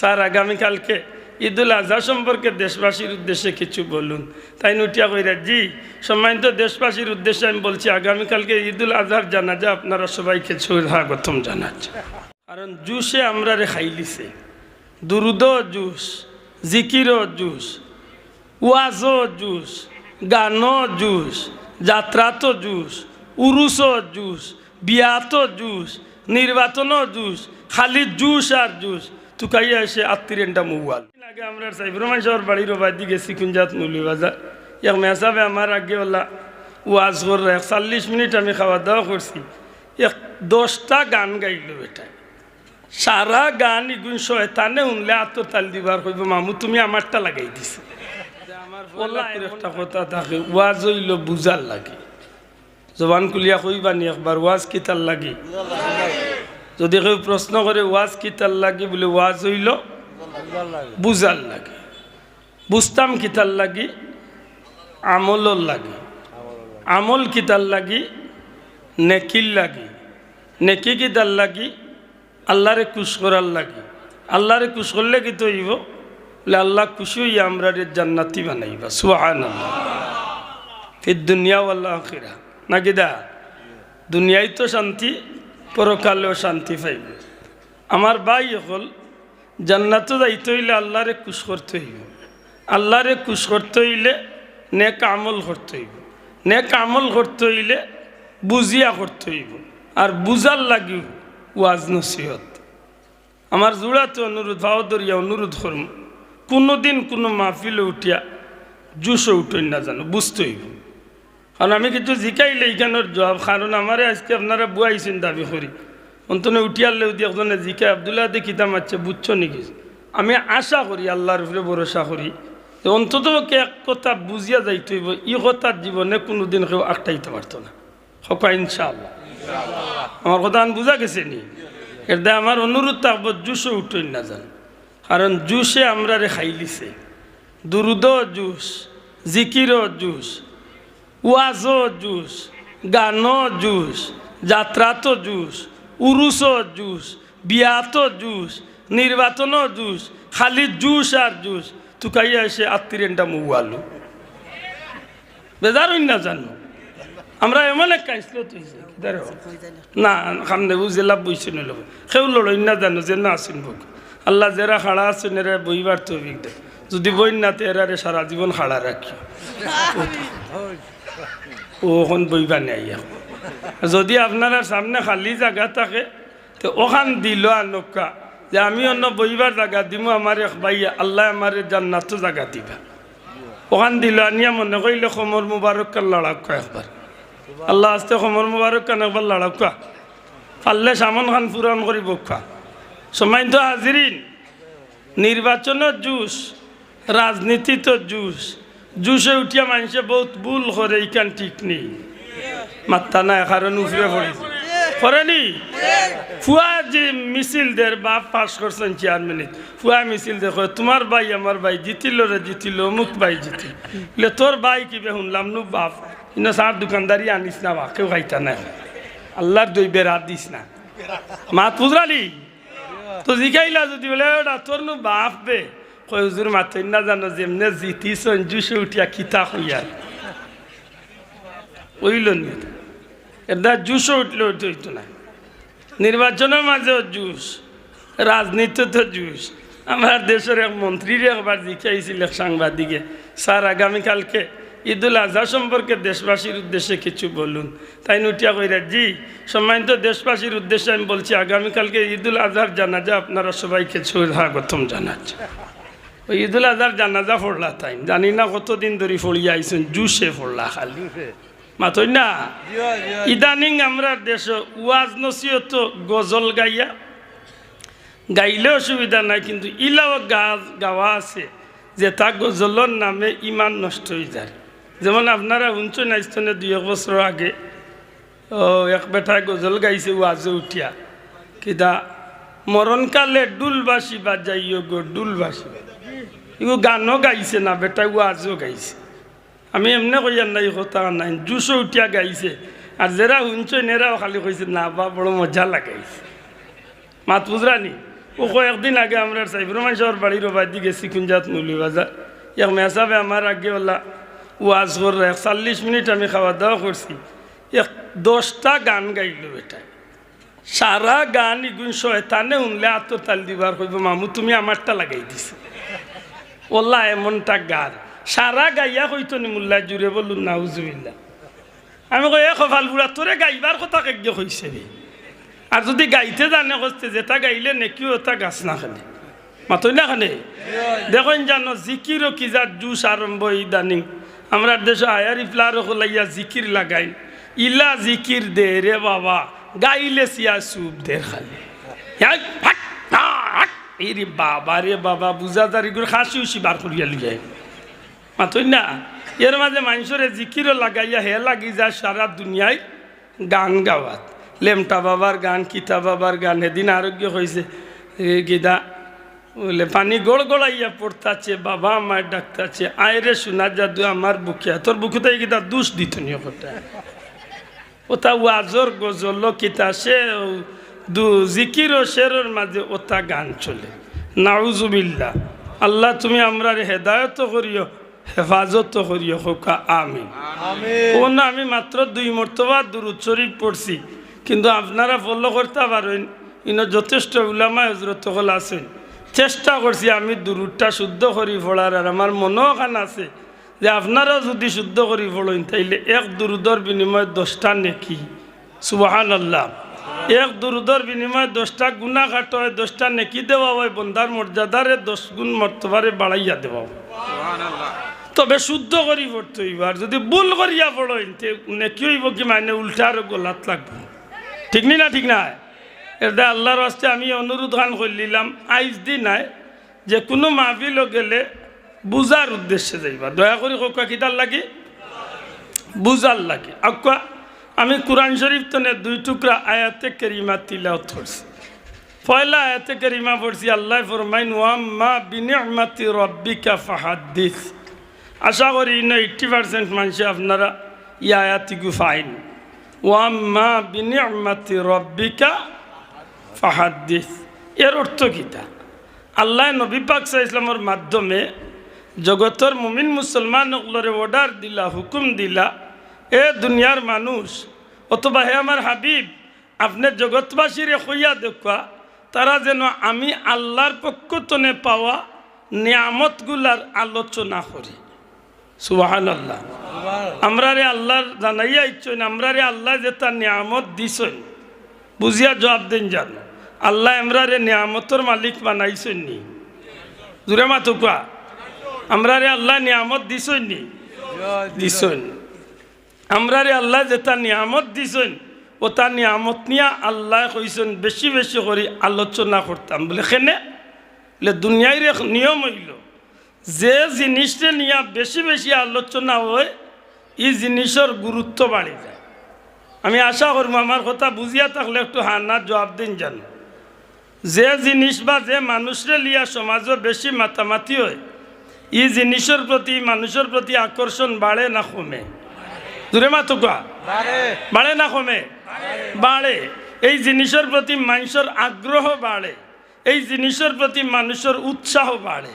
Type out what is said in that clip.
Sir, আগামীকালকে ঈদুল আজহা সম্পর্কে দেশবাসীর উদ্দেশ্যে কিছু বলুন। তাই নুটিয়া কইরা, জি, সম্মানিত দেশবাসীর উদ্দেশ্যে আমি বলছি, আগামীকালকে ঈদুল আজহার জানাজা আপনারা সবাইকে স্বাগতম জানাচ্ছি। কারণ জুসে আমরা রে খাইলিছে দুরুদ জুস, জিকিরও জুস, ওয়াজও জুস, গানও জুস যাত্রাতো জুস, উরুসও জুস বিয়াতো জুস নির্বাচনও জুস, খালি জুস আর জুস। তুকাইয়া এসে আত্মীরেনটা মুয়াল। আগে আমরা সাইফরমান শহর বাড়ির বাদ দিকে সিকুঞ্জাত মুলি বাজার। এক মেসাবে আমার আগে ওলা ওয়াজ করে একচল্লিশ মিনিট আমি খাওয়া দাওয়া করছি। এক দশটা গান গাইলো এটাই সারা গান ইগুন শয়তানে শুনলে আত্ম তাল দিবার কইব মামু তুমি আমারটা লাগাই দিছে। ওলা একটা কথা থাকে ওয়াজ হইল বুঝার লাগে। জবান কুলিয়া কইবানি একবার ওয়াজ কিতার লাগে? যদি কেউ প্রশ্ন করে, ওয়াজ কিতার লাগে? বলে, ওয়াজ হইল বুঝার লাগে। বুঝতাম কিতার লাগি? আমলর লাগে। আমল কিতার লাগি? নেকির লাগি। নেকি কিতার লাগি? আল্লাহরে খুশ করার লাগে। আল্লাহরে খুশ করলে কি তৈব? বলে, আল্লাহ খুশি হইয়া আমরা জান্নাতি বানাইবা। সুহান ফির দুনিয়া আল্লাহ নাকি দা? দুনিয়ায় তো শান্তি পরকালেও শান্তি পাইব। আমার ভাই হল জান্নাতও যাইতে হইলে আল্লাহরে খুশ করতে হইব। আল্লাহরে খুশ করতে হইলে নেক আমল করতে হইব। নেক আমল করতে হইলে বুঝিয়া করতে হইব। আর বুঝার লাগিও ওয়াজ নসিহত। আমার জোড়াতে অনুরোধ ভাওদরিয়া অনুরোধ করম কোনো দিন কোনো মাহফিলে উঠিয়া জুসও উঠই না জানো বুঝতে হইব। কারণ আমি কিছু জিকাইলে এইখানের জবাব কারণ আমারে আজকে আপনারা বুয়াইছেন দাবি করি অন্তনে উঠিয়ালেও দিয়ে একজনে জিকাই আবদুল্লাহ দিয়ে কিতাম আছে বুঝছ নাকি? আমি আশা করি আল্লাহর উপরে ভরসা করি যে অন্তত এক কথা বুঝিয়া যাইতে হইব ই কথার জীবনে কোনো দিন কেউ আটটাইতে পারতো না। হকা ইনশাআল্লাহ। আমার কথা বুঝা গেছে নি? এটা আমার অনুরোধ থাকব জুসও উঠই না যান কারণ জুসে আমরা রে খাইলিছে দুরুদ জুস জিকিরও জুস ওয়াজও জুস গানও জুস যাত্রাতো জুস উরুসও জুস বিয়াতো জুস নির্বাচনও জুস খালি জুস আর জুস। তুকাইয়া এসে আত্মীরেনটা মুয়ালু বেজার না জানো? আমরা এমন এক তুইছে না সামনে বুঝে লাভ বইছে নইল সেও লড়ই না জানো যে না আসেন বুক আল্লাহ যারা খাড়া আছেন এরা বইবার তো দেয়। যদি বই না তো এরারে সারা জীবন খাড়া রাখি ওখান বইবা নেই যদি আপনারা সামনে খালি জায়গা থাকে, তো ওখান দিল আনকা, যে আমি অন্য বইবার জায়গা দিমু আমার এক ভাই, আল্লাহ আমার জান্নাতো জায়গা দিবা। ওখান দিল আনিয়া মনে কইলে সমর মুবারক কান লড়াক একবার আল্লাহ আস্তে সমর মুবারক কান একবার লড়াক পারলে সামন খান পূরণ করিব খোৱা সময় তো হাজিরিন নির্বাচনের জুস রাজনীতি তো জুস জুসে উঠিয়া মানুষে বহুত ভুল করে ইকান ঠিক নেই। মাত্তা নাই কারণ উফরে পড়েছে করেনি ফুয়া যে মিছিল দের বাপ পাস করছেন চার মিনিট ফুয়া মিছিল দেখো তোমার ভাই আমার ভাই জিতিল রে, জিতিল অমুক ভাই জিতিল। বলে, তোর ভাই কি বে? শুনলাম, নু বাপ, ইনো সার দোকানদারি আনিস না বা, কেউ খাইতা নাই আল্লাহর দই বেড়া দিস না। মাত পুজরালি তো জিকাইলা যদি বলে ওটা তোর নু বাপ বে। কই হুজুর মাতই না জানো যেমনে জিতিস জুসে উঠিয়া কিতা হইয়া ওইল নি এটা জুসও উঠলে উঠতে না নির্বাচনের মাঝেও জুস রাজনীতিতে জুস আমার দেশের এক মন্ত্রীর একবার জিখাইছিল এক সাংবাদিকে স্যার আগামীকালকে ঈদুল আজহা সম্পর্কে দেশবাসীর উদ্দেশ্যে কিছু বলুন তাই নুটিয়া কইরা জি সম্মানিত দেশবাসীর উদ্দেশ্যে আমি বলছি আগামীকালকে ঈদুল আজহার জানাজা আপনারা সবাইকে স্বাগতম জানাচ্ছি ওই ঈদুল আজহার জানাজা ফোড়লা তাই। জানি না কতদিন ধরে ফড়িয়া আইসুন জুসে ফোড়লা খালি। মাতই না? ইদানিং আমরা দেশ ওয়াজ নসিহত গজল গাইয়া। গাইলে অসুবিধা নাই কিন্তু ইলাও গাছ গাওয়া আছে যে তা গজলের নামে ইমান নষ্ট হয়ে যায়। যেমন আপনারা শুনছেন আইস্তনে দুই এক বছর আগে ও এক বেটায় গজল গাইছে ওয়াজে উঠিয়া। কিদা মরণকালে ডুলবাসী বাজাইও গো ডুলবাসী এগো গানও গাইছে না বেটা ওয়াজও গাইছে আমি এমনি কইয়ার নাই কথা নাই জুসও উঠিয়া গাইছে আর যারা শুনছেন এরাও খালি কইছে না বা বড় মজা লাগাইছে মাত বুঝরানি ও কয়েকদিন আগে আমরা সাইফুর রহমান শহর বাড়ির ওবার দিকে সিকুঞ্জাত মুলি বাজার এক মেসাবে আমার আগে ওলা ওয়াজ করল একচল্লিশ মিনিট আমি খাওয়া দাওয়া করছি এক দশটা গান গাইলো এটা সারা গান ইগুন শয়তানে উনলে আত্মতাল দিবার কইব মামু তুমি আমারটা লাগাই দিছে ওল্লা এমনটা গান সারা গাইয়া কইতো নি মুল্লা জুড়ে বলুন নাউজুবিল্লা আমি কই এ কপাল বুড়া তোরে গাইবার কথা কেগে কইছে রে? আর যদি গাইতে জানে কইতে যেটা গাইলে নেকি ওটা গাছ না খানে। মাতই না খানে? দেখুন জানো জিকিরও কি যার জুস আরম্ভ ইদানিং। আমরা দেশে আয়ার ইফলার লাইয়া জিকির লাগাই। ইলা জিকির দে রে বাবা গাইলে সিয়া সুপ দে খালি না, হাট। এই রে বাবা রে বাবা, বুঝা দাঁড়ি করে খাসি উসি বার করিয়া লিয়ে মাতই না, এর মাঝে মানুষের জিকিরও লাগাইয়া হে লাগি যায় সারা দুনিয়ায় গান গাওয়াত। লেমটা বাবার গান, কিতা বাবার গান, সেদিন আরোগ্য হয়েছে গিদা, বলে পানি গোড় গোড়াইয়া পড়তাছে, বাবা আমার ডাকতাছে আয়রে শোনা যাদু আমার বুকে তোর বুকুতে গিতা দুষ দিত নিয়ে কথা। ওটা ওয়াজর গজল, কিতা সে দু জিকির ও শেরের মাঝে ওটা গান চলে। নাউজুবিল্লা আল্লাহ তুমি আমরা হেদায়ত করিও হেফাজত করিও হোকা আমি ও না আমি মাত্র দুই মর্তবা দুরুদ শরীফ পড়ছি কিন্তু আপনারা ফলো করতে পারেন। ইনো যথেষ্ট উলামা হজরত হল আছেন। চেষ্টা করছি আমি দুরুদটা শুদ্ধ করি পড়ার আর আমার মনও খান আছে যে আপনারাও যদি শুদ্ধ করি পড়েন তাইলে এক দুরুদর বিনিময়ে দশটা নেকি। সুবাহান আল্লাহ এক দুরুদর বিনিময়ে দশটা গুণা কাট হয় দশটা নেকি দেওয়া হয় বন্ধার মর্যাদারে দশ গুণ মর্তবারে বাড়াইয়া দেওয়া হয়। তবে শুদ্ধ করি পড়তে হইব আর যদি ভুল করিয়া পড়েন নেকি হইব কি মানে উল্টা আরও গোলাত লাগবে। ঠিক নি না ঠিক না? এটা আল্লাহর আস্তে আমি অনুরোধ গান করলিলাম আইজ দি নাই যে কোনো মাহফিল গেলে বুজার উদ্দেশ্যে যাইবা। দয়া করে কোকা কিতার লাগে? বুজার লাগে। আকা আমি কোরআন শরীফ তনে দুই টুকরা আয়াতে কেরিমা তিলাওত করছি। পয়লা আয়াতে কেরিমা পড়ছি, আল্লাহ ফরমাইন, ওয়াম্মা বিনিয়মাতি রব্বিকা ফাহাদ্দিস। আশা করি ইন এইট্টি পার্সেন্ট মানুষ আপনারা ই আয়াতিগু ফাইন ওয়াম্মা বিনিয়মাতি রব্বিকা ফাহাদ্দিস। এর অর্থ কিতা আল্লাহ নবী পাক সাহা ইসলামের মাধ্যমে জগতর মুমিন মুসলমান অকলরে অর্ডার দিলা, হুকুম দিলা এ দুনিয়ার মানুষ অথবা হে আমার হাবিব আপনি জগৎবাসীরে হইয়া দেখা তারা যেন আমি আল্লাহর পক্ষ তনে পাওয়া নিয়ামতগুলার আলোচনা করি। সুবাহান আল্লাহ আমরা রে আল্লাহর জানাইয়া ইচ্ছন আমরা রে আল্লাহ যে তার নিয়ামত দিছন বুঝিয়া জবাব দেন জান। আল্লাহ আমরা রে নিয়ামতর মালিক বানাইছেন নি। জুড়ে মাতো কোয়া। আমরা রে আল্লাহ নিয়ামত দিছন নি। দিছন। আমরা রে আল্লাহ যে তার নিয়ামত দিছেন, ও তার নিয়ামত নিয়া আল্লাহ কইছেন, বেশি বেশি করে আলোচনা করতাম। বলে, কেনে? বলে দুনিয়ায় রে নিয়ম হইল, যে জিনিসটা নিয়া বেশি বেশি আলোচনা হয় এই জিনিসের গুরুত্ব বাড়ি যায়। আমি আশা করব, আমার কথা বুঝিয়া থাকলে একটু হানা জবাব দিন জানো। যে জিনিস বা যে মানুষরে লিয়া সমাজও বেশি মাতামাতি হয় এই জিনিসের প্রতি, মানুষের প্রতি আকর্ষণ বাড়ে না কমে। দূরে মাতো কোয়া বাড়ে না কমে? বাড়ে। এই জিনিসের প্রতি মানুষের আগ্রহ বাড়ে। এই জিনিসের প্রতি মানুষের উৎসাহ বাড়ে।